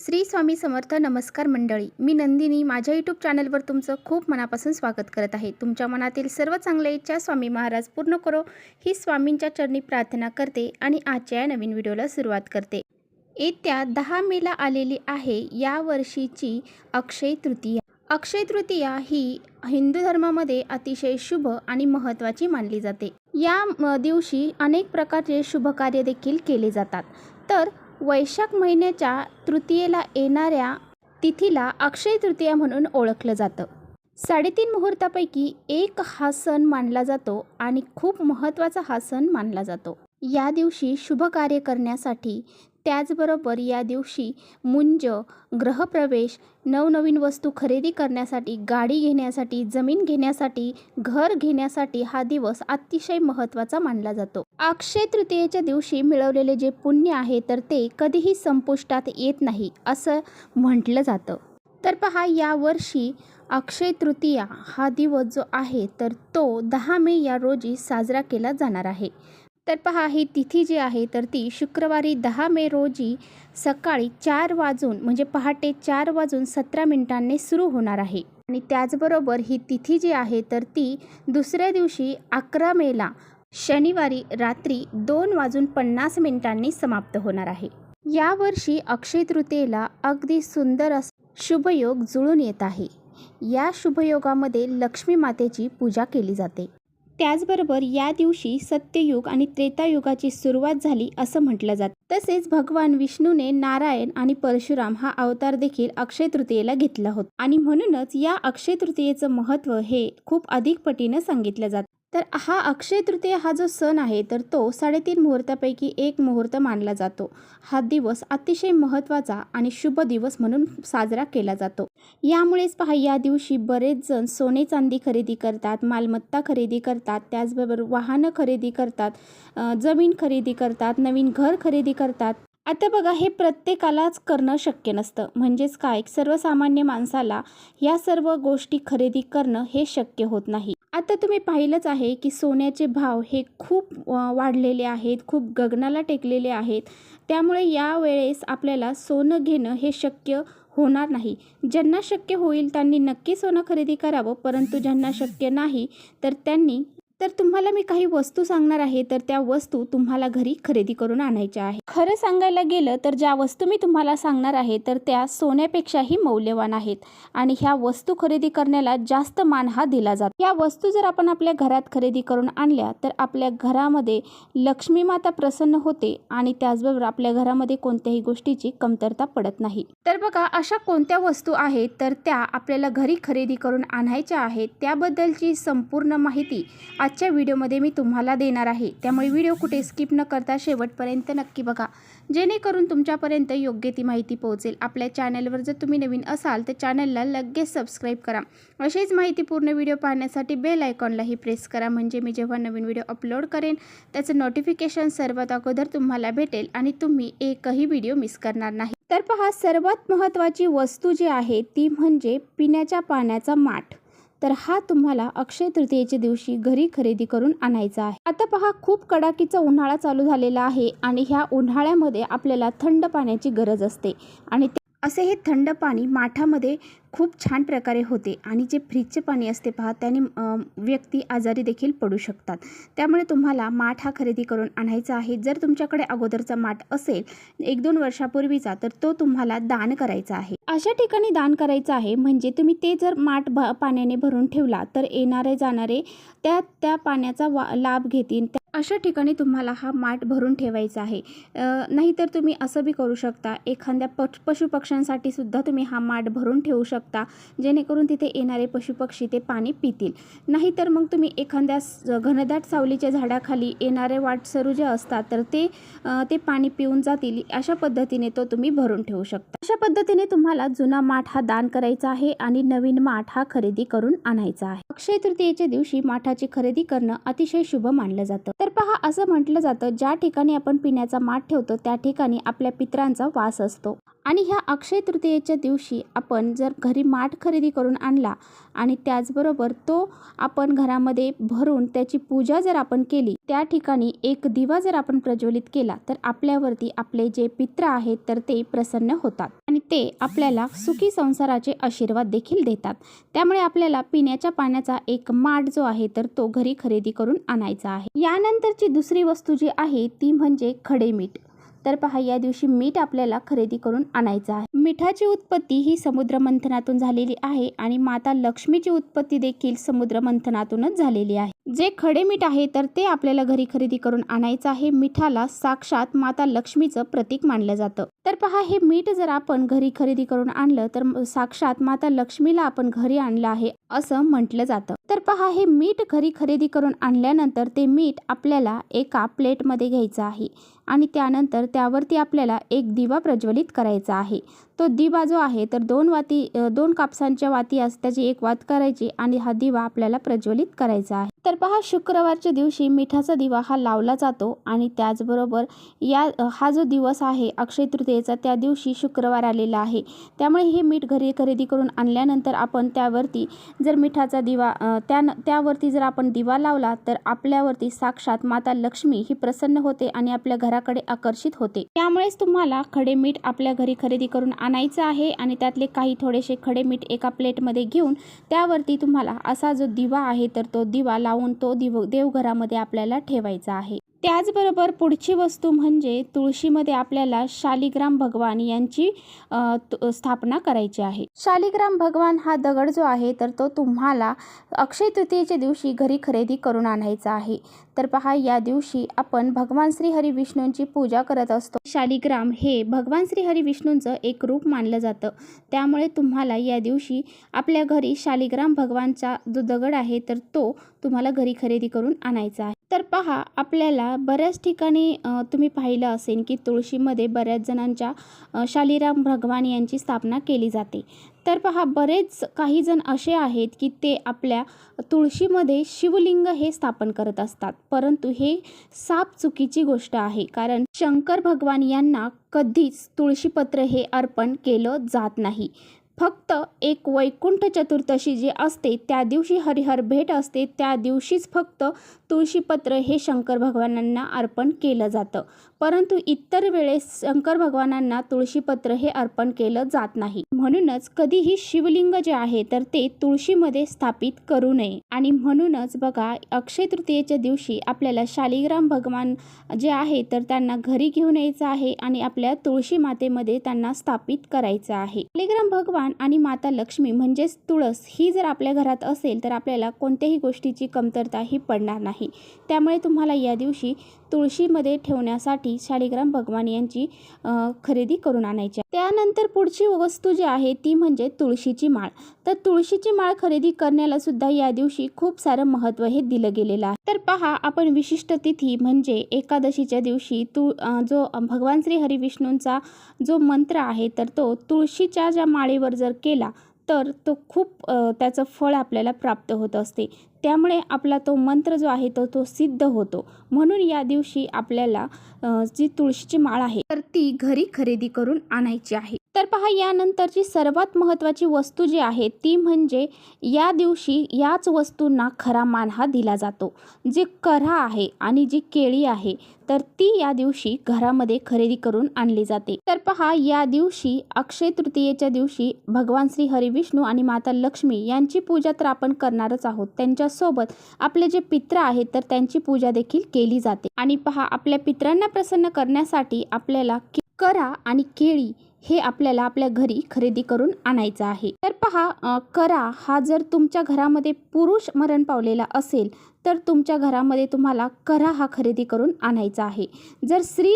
श्री स्वामी समर्थ नमस्कार मंडळी. मी नंदिनी. माझ्या यूट्यूब चॅनलवर तुमचं खूप मनापासून स्वागत करत आहे. तुमच्या मनातील सर्व चांगल्या इच्छा स्वामी महाराज पूर्ण करो. ही स्वामींच्या चरणी प्रार्थना करते आणि आजच्या या नवीन व्हिडिओला सुरुवात करते. येत्या दहा मेला आलेली आहे या वर्षीची अक्षय तृतीया. अक्षय तृतीया ही हिंदू धर्मामध्ये अतिशय शुभ आणि महत्त्वाची मानली जाते. या म, दिवशी अनेक प्रकारचे शुभकार्य देखील केले जातात. तर वैशाख महिन्याच्या तृतीयेला येणाऱ्या तिथीला अक्षय तृतीया म्हणून ओळखलं जातं. साडेतीन मुहूर्तापैकी एक हा सण मानला जातो आणि खूप महत्त्वाचा हा सण मानला जातो. या दिवशी शुभ कार्य करण्यासाठी त्याचबरोबर या दिवशी मुंज ग्रहप्रवेश नवनवीन वस्तू खरेदी करण्यासाठी गाडी घेण्यासाठी जमीन घेण्यासाठी घर घेण्यासाठी हा दिवस अतिशय महत्त्वाचा मानला जातो. अक्षय तृतीयेच्या दिवशी मिळवलेले जे पुण्य आहे तर ते कधीही संपुष्टात येत नाही असं म्हटलं जातं. तर पहा यावर्षी अक्षय तृतीया हा दिवस जो आहे तर तो दहा मे या रोजी साजरा केला जाणार आहे. तर पहा ही तिथी जी आहे तर ती शुक्रवारी दहा मे रोजी सकाळी चार वाजून म्हणजे पहाटे चार वाजून सतरा मिनिटांनी सुरू होणार आहे. आणि त्याचबरोबर ही तिथी जी आहे तर ती दुसऱ्या दिवशी अकरा मेला शनिवारी रात्री दोन वाजून पन्नास मिनिटांनी समाप्त होणार आहे. यावर्षी अक्षय तृतीयेला अगदी सुंदर अस शुभयोग जुळून येत आहे. या शुभयोगामध्ये लक्ष्मी मातेची पूजा केली जाते. त्याचबरोबर या दिवशी सत्ययुग आणि त्रेतायुगाची सुरुवात झाली असं म्हटलं जातं. तसेच भगवान विष्णूने नारायण आणि परशुराम हा अवतार देखील अक्षय तृतीयेला घेतला होता. आणि म्हणूनच या अक्षय तृतीयेचं महत्त्व हे खूप अधिक पटीनं सांगितलं जातं. तर हा अक्षय तृतीय हा जो सण आहे तर तो साडेतीन मुहूर्तापैकी एक मुहूर्त मानला जातो. हा दिवस अतिशय महत्त्वाचा आणि शुभ दिवस म्हणून साजरा केला जातो. यामुळेच पहा या दिवशी बरेच जण सोने चांदी खरेदी करतात मालमत्ता खरेदी करतात त्याचबरोबर वाहनं खरेदी करतात जमीन खरेदी करतात नवीन घर खरेदी करतात. आता बघा हे प्रत्येकालाच करणं शक्य नसतं. म्हणजेच काय? सर्वसामान्य माणसाला या सर्व गोष्टी खरेदी करणं हे शक्य होत नाही. आता तुम्ही पाहिलंच आहे की सोन्याचे भाव हे खूप वाढलेले आहेत खूप गगनाला टेकलेले आहेत. त्यामुळे यावेळेस आपल्याला सोनं घेणं हे शक्य होणार नाही. ज्यांना शक्य होईल त्यांनी नक्की सोनं खरेदी करावं परंतु ज्यांना शक्य नाही तर त्यांनी तर तुम्हाला मी काही वस्तू सांगणार आहे तर त्या वस्तू तुम्हाला घरी खरेदी करून आणायच्या आहे खरं सांगायला गेलं तर ज्या वस्तू मी तुम्हाला सांगणार आहे तर त्या सोन्यापेक्षाही मौल्यवान आहेत आणि ह्या वस्तू खरेदी करण्याला जास्त मान हा दिला जातो. या वस्तू जर आपण आपल्या घरात खरेदी करून आणल्या तर आपल्या घरामध्ये लक्ष्मी माता प्रसन्न होते आणि त्याचबरोबर आपल्या घरामध्ये कोणत्याही गोष्टीची कमतरता पडत नाही. तर बघा अशा कोणत्या वस्तू आहेत तर त्या आपल्याला घरी खरेदी करून आणायच्या आहेत त्याबद्दलची संपूर्ण माहिती आजच्या व्हिडिओमध्ये मी तुम्हाला देणार आहे. त्यामुळे व्हिडिओ कुठे स्किप न करता शेवटपर्यंत नक्की बघा. जेणेकरून तुमच्यापर्यंत योग्य ती माहिती पोहोचेल. आपल्या चॅनलवर जर तुम्ही नवीन असाल तर चॅनलला लगेच सबस्क्राईब करा. अशीच माहितीपूर्ण व्हिडिओ पाहण्यासाठी बेल आयकॉनलाही प्रेस करा. म्हणजे मी जेव्हा नवीन व्हिडिओ अपलोड करेन त्याचं नोटिफिकेशन सर्वात अगोदर तुम्हाला भेटेल आणि तुम्ही एकही व्हिडिओ मिस करणार नाही. तर पहा सर्वात महत्त्वाची वस्तू जी आहे ती म्हणजे पिण्याच्या पाण्याचा माठ. तर हा तुम्हाला अक्षय तृतीयेच्या दिवशी घरी खरेदी करून आणायचा आहे. आता पहा खूप कडाकीचा उन्हाळा चालू झालेला आहे आणि ह्या उन्हाळ्यामध्ये आपल्याला थंड पाण्याची गरज असते आणि असे हे थंड पाणी माठामध्ये खूप छान प्रकारे होते आणि जे फ्रीजचे पाणी असते पहा त्याने व्यक्ती आजारी देखील पडू शकतात. त्यामुळे तुम्हाला माठ हा खरेदी करून आणायचा आहे. जर तुमच्याकडे अगोदरचा माठ असेल एक दोन वर्षापूर्वीचा तर तो तुम्हाला दान करायचा आहे. अशा ठिकाणी दान करायचं आहे म्हणजे तुम्ही ते जर माठ भ पाण्याने भरून ठेवला तर येणारे जाणारे त्या त्या पाण्याचा वा लाभ घेतील. त्या- अशा ठिकाणी तुम्हाला हा माठ भरून ठेवायचा आहे. नाहीतर तुम्ही असं बी करू शकता एखाद्या पक्ष पशुपक्ष्यांसाठी सुद्धा तुम्ही हा माठ भरून ठेवू शकता जेणेकरून तिथे येणारे पशुपक्षी ते पाणी पितील. नाहीतर मग तुम्ही एखाद्या स- घनदाट सावलीच्या झाडाखाली येणारे वाटसरू जे असतात तर ते ते पाणी पिऊन जातील. अशा पद्धतीने तो तुम्ही भरून ठेवू शकता. अशा पद्धतीने तुम्हाला जुना माठ हा दान करायचा आहे आणि नवीन माठ हा खरेदी करून आणायचा आहे. अक्षय तृतीयेच्या दिवशी माठाची खरेदी करणं अतिशय शुभ मानलं जातं. तर पहा असं म्हटलं जातं ज्या ठिकाणी आपण पिण्याचा माठ ठेवतो त्या ठिकाणी आपल्या पित्रांचा वास असतो. आणि ह्या अक्षय तृतीयेच्या दिवशी आपण जर घरी माठ खरेदी करून आणला आणि त्याचबरोबर तो आपण घरामध्ये भरून त्याची पूजा जर आपण केली त्या ठिकाणी एक दिवा जर आपण प्रज्वलित केला तर आपल्यावरती आपले जे पित्र आहेत तर ते प्रसन्न होतात आणि ते आपल्याला सुखी संसाराचे आशीर्वाद देखील देतात. त्यामुळे आपल्याला पिण्याच्या पाण्याचा एक माठ जो आहे तर तो घरी खरेदी करून आणायचा आहे. यानंतरची दुसरी वस्तू जी आहे ती म्हणजे खडे मीठ. तर पहा या दिवशी मीठ आपल्याला खरेदी करून आणायचं आहे. मिठाची उत्पत्ती ही समुद्र मंथनातून झालेली आहे आणि माता लक्ष्मीची उत्पत्ती देखील समुद्र मंथनातूनच झालेली आहे. जे खडे मीठ आहे तर ते आपल्याला घरी खरेदी करून आणायचं आहे. मिठाला साक्षात माता लक्ष्मीचं प्रतीक मानलं जातं. तर पहा हे मीठ जर आपण घरी खरेदी करून आणलं तर साक्षात माता लक्ष्मीला आपण घरी आणलं आहे असं म्हटलं जातं. तर पहा हे मीठ घरी खरेदी करून आणल्यानंतर ते मीठ आपल्याला एका प्लेटमध्ये घ्यायचं आहे आणि त्यानंतर त्यावरती आपल्याला एक दिवा प्रज्वलित करायचा आहे. तो दिवा जो आहे तर दोन वाती दोन कापसांच्या वाती असं त्याची एक वात करायची आणि हा दिवा आपल्याला प्रज्वलित करायचा आहे. तर पहा शुक्रवारच्या दिवशी मिठाचा दिवा हा लावला जातो आणि त्याचबरोबर या हा जो दिवस आहे अक्षय तृतीयेचा त्या दिवशी शुक्रवार आलेला आहे. त्यामुळे हे मीठ घरी खरेदी करून आणल्यानंतर आपण त्यावरती जर मिठाचा दिवा त्या त्यावरती जर आपण दिवा लावला तर आपल्यावरती साक्षात माता लक्ष्मी ही प्रसन्न होते आणि आपल्या घराकडे आकर्षित होते. त्यामुळेच तुम्हाला खडे मीठ आपल्या घरी खरेदी करून आणायचं आहे आणि त्यातले काही थोडेसे खडे मीठ एका प्लेटमध्ये घेऊन त्यावरती तुम्हाला असा जो दिवा आहे तर तो दिवा लावून तो दिव देवघरामध्ये आपल्याला ठेवायचा आहे. त्याचबरोबर पुढची वस्तू म्हणजे तुळशीमध्ये आपल्याला शालिग्राम भगवान यांची तु- स्थापना करायची आहे. शालिग्राम भगवान हा दगड जो आहे तर तो तुम्हाला अक्षय तृतीयेच्या दिवशी घरी खरेदी करून आणायचा आहे. तर पहा या दिवशी आपण भगवान श्री हरी विष्णूंची पूजा करत असतो. शालिग्राम हे भगवान श्री हरी विष्णूंचं एक रूप मानलं जातं. त्यामुळे तुम्हाला या दिवशी आपल्या घरी शालिग्राम भगवानचा जो दगड आहे तर तो तुम्हाला घरी खरेदी करून आणायचा आहे. तर पहा आपल्याला बऱ्याच ठिकाणी तुम्ही पाहिलं असेल की तुळशीमध्ये बऱ्याच जणांच्या शालीराम शालिराम भगवान यांची स्थापना केली जाते. तर पहा बरेच काही जण असे आहेत की ते आपल्या तुळशीमध्ये शिवलिंग हे स्थापन करत असतात. परंतु हे साप चुकीची गोष्ट आहे. कारण शंकर भगवान यांना कधीच तुळशीपत्र हे अर्पण केलं जात नाही. फक्त एक वैकुंठ चतुर्दशी जी असते त्या दिवशी हरिहर भेट असते त्या दिवशीच फक्त तुळशीपत्र हे शंकर भगवानांना अर्पण केलं जातं. परंतु इतर वेळेस शंकर भगवानांना तुळशीपत्र हे अर्पण केलं जात नाही. म्हणूनच कधीही शिवलिंग जे आहे तर ते तुळशीमध्ये स्थापित करू नये. आणि म्हणूनच बघा अक्षय तृतीयेच्या दिवशी आपल्याला शालिग्राम भगवान जे आहे तर त्यांना घरी घेऊन यायचं आहे आणि आपल्या तुळशी मातेमध्ये त्यांना स्थापित करायचं आहे. शालिग्राम भगवान आणि माता लक्ष्मी म्हणजेच तुळस ही जर आपल्या घरात असेल तर आपल्याला कोणत्याही गोष्टीची कमतरता ही पडणार नाही. त्यामुळे तुम्हाला या दिवशी तुळशीमध्ये ठेवण्यासाठी शालिग्राम भगवान यांची खरेदी करून आणायची त्यानंतर पुढची वस्तू जी आहे ती म्हणजे तुळशीची माळ. तर तुळशीची माळ खरेदी करण्याला सुद्धा या दिवशी खूप सारं महत्त्व हे दिलं गेलेलं आहे. तर पहा आपण विशिष्ट तिथी म्हणजे एकादशीच्या दिवशी तु जो भगवान श्री हरिविष्णूंचा जो मंत्र आहे तर तो तुळशीच्या ज्या माळेवर जर केला तर तो खूप त्याचं फळ आपल्याला प्राप्त होत असते. त्यामुळे आपला तो मंत्र जो आहे तो तो सिद्ध होतो. म्हणून या दिवशी आपल्याला जी तुळशीची माळ आहे तर ती घरी खरेदी करून आणायची आहे. तर पहा यानंतरची सर्वात महत्त्वाची वस्तू जी आहे ती म्हणजे या दिवशी याच वस्तूंना खरा मान हा दिला जातो. जे करा आहे आणि जी केळी आहे तर ती या दिवशी घरामध्ये खरेदी करून आणली जाते. तर पहा या दिवशी अक्षय तृतीयेच्या दिवशी भगवान श्री हरिविष्णू आणि माता लक्ष्मी यांची पूजा तर आपण करणारच आहोत. त्यांच्या सोबत आपले जे पित्र आहेत तर त्यांची पूजा देखील केली जाते. आणि पहा आपल्या पित्रांना प्रसन्न करण्यासाठी आपल्याला करा आणि केळी हे आपल्याला आपल्या घरी खरेदी करून आणायचं आहे. तर पहा करा हा जर तुमच्या घरामध्ये पुरुष मरण पावलेला असेल तर तुमच्या घरामध्ये तुम्हाला करा हा खरेदी करून आणायचा आहे. जर स्त्री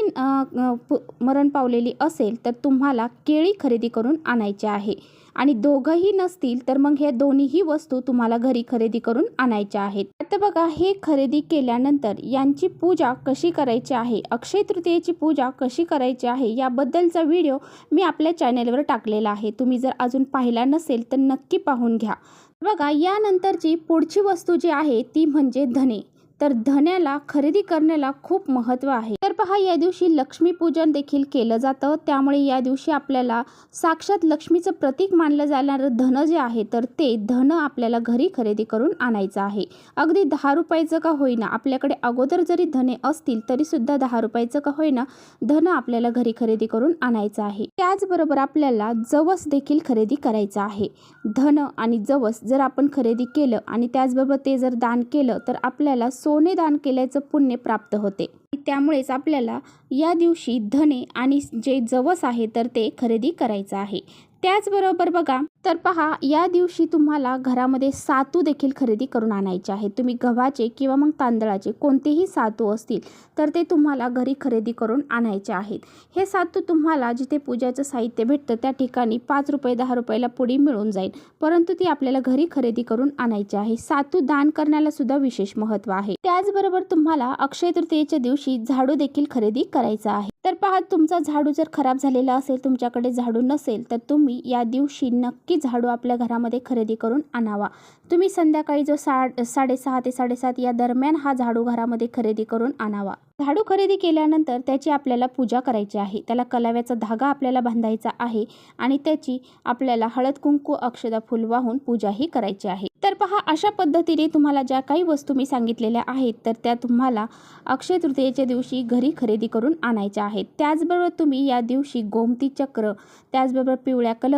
पु- मरण पावलेली असेल तर तुम्हाला केळी खरेदी करून आणायची आहे. आणि दोघंही नसतील तर मग हे दोन्हीही वस्तू तुम्हाला घरी खरेदी करून आणायच्या आहेत. आता बघा हे खरेदी केल्यानंतर यांची पूजा कशी करायची आहे? अक्षय तृतीयेची पूजा कशी करायची आहे? याबद्दलचा व्हिडिओ मी आपल्या चॅनेलवर टाकलेला आहे. तुम्ही जर अजून पाहिला नसेल तर नक्की पाहून घ्या. बघा यानंतरची पुढची वस्तू जी आहे ती म्हणजे धने. तर धन्याला खरेदी करण्याला खूप महत्त्व आहे. पहा या दिवशी लक्ष्मीपूजन देखील केलं जातं. त्यामुळे या दिवशी आपल्याला साक्षात लक्ष्मीचं प्रतीक मानलं जाणारं धन जे आहे तर ते धन आपल्याला घरी खरेदी करून आणायचं आहे. अगदी दहा रुपयाचं का होईना आपल्याकडे अगोदर जरी धने असतील तरीसुद्धा दहा रुपयाचं का होईना धन आपल्याला घरी खरेदी करून आणायचं आहे. त्याचबरोबर आपल्याला जवस देखील खरेदी करायचं आहे. धन आणि जवस जर आपण खरेदी केलं आणि त्याचबरोबर ते जर दान केलं तर आपल्याला सोने दान केल्याचं पुण्य प्राप्त होते. त्यामुळेच आपल्याला या दिवशी धने आणि जे जवस आहे तर ते खरेदी करायचं आहे. त्याचबरोबर बघा तर पहा या दिवशी तुम्हाला घरामध्ये सातू देखील खरेदी करून आणायचे आहे तुम्ही गव्हाचे किंवा मग तांदळाचे कोणतेही सातू असतील तर ते तुम्हाला घरी खरेदी करून आणायचे आहेत. हे सातू तुम्हाला जिथे पूजाचं साहित्य भेटतं त्या ठिकाणी पाच रुपये दहा रुपयाला पुडी मिळून जाईल. परंतु ती आपल्याला घरी खरेदी करून आणायची आहे. सातू दान करण्याला सुद्धा विशेष महत्त्व आहे. त्याचबरोबर तुम्हाला अक्षय तृतीयेच्या दिवशी झाडू देखील खरेदी करायचा आहे. तर पहा तुमचा झाडू जर खराब झालेला असेल तुमच्याकडे झाडू नसेल तर तुम्ही या दिवशी नक्की झाडू आपल्या घरामध्ये खरेदी करून आणावा. तुम्ही संध्याकाळी जो सा साडेसहा ते साडेसात या दरम्यान हा झाडू घरामध्ये खरेदी करून आणावा. झाडू खरेदी केल्यानंतर त्याची आपल्याला पूजा करायची आहे. त्याला कलाव्याचा धागा आपल्याला बांधायचा आहे आणि त्याची आपल्याला हळद कुंकू अक्षदा फुल वाहून पूजाही करायची आहे. तर पहा अशा पद्धतीने तुम्हाला ज्या काही वस्तू मी सांगितलेल्या आहेत तर त्या तुम्हाला अक्षय तृतीयेच्या दिवशी घरी खरेदी करून आणायच्या आहेत. त्याचबरोबर तुम्ही या दिवशी गोमती चक्र त्याचबरोबर पिवळ्या कल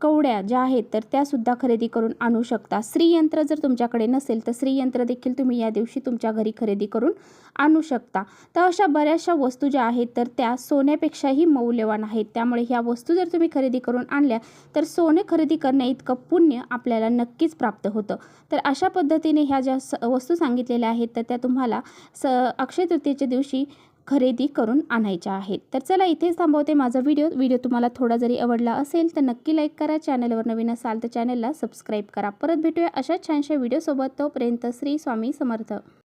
कवड्या ज्या आहेत तर त्यासुद्धा खरेदी करून आणू शकता. स्त्रीयंत्र जर तुमच्याकडे नसेल तर श्रीयंत्र देखील तुम्ही या दिवशी तुमच्या घरी खरेदी करून आणू शकता. तर अशा बऱ्याचशा वस्तू ज्या आहेत तर त्या सोन्यापेक्षाही मौल्यवान आहेत. त्यामुळे ह्या वस्तू जर तुम्ही खरेदी करून आणल्या तर सोने खरेदी करण्या इतकं पुण्य आपल्याला नक्कीच प्राप्त होतं. तर अशा पद्धतीने ह्या ज्या स वस्तू सांगितलेल्या आहेत तर त्या तुम्हाला स अक्षय तृतीयेच्या दिवशी खरेदी करून आणायच्या आहेत. तर चला इथेच थांबवते माझा व्हिडिओ. व्हिडिओ तुम्हाला थोडा जरी आवडला असेल तर नक्की लाईक करा. चॅनलवर नवीन असाल तर चॅनलला सबस्क्राईब करा. परत भेटूया अशाच छानशा व्हिडिओसोबत. तोपर्यंत श्री स्वामी समर्थ.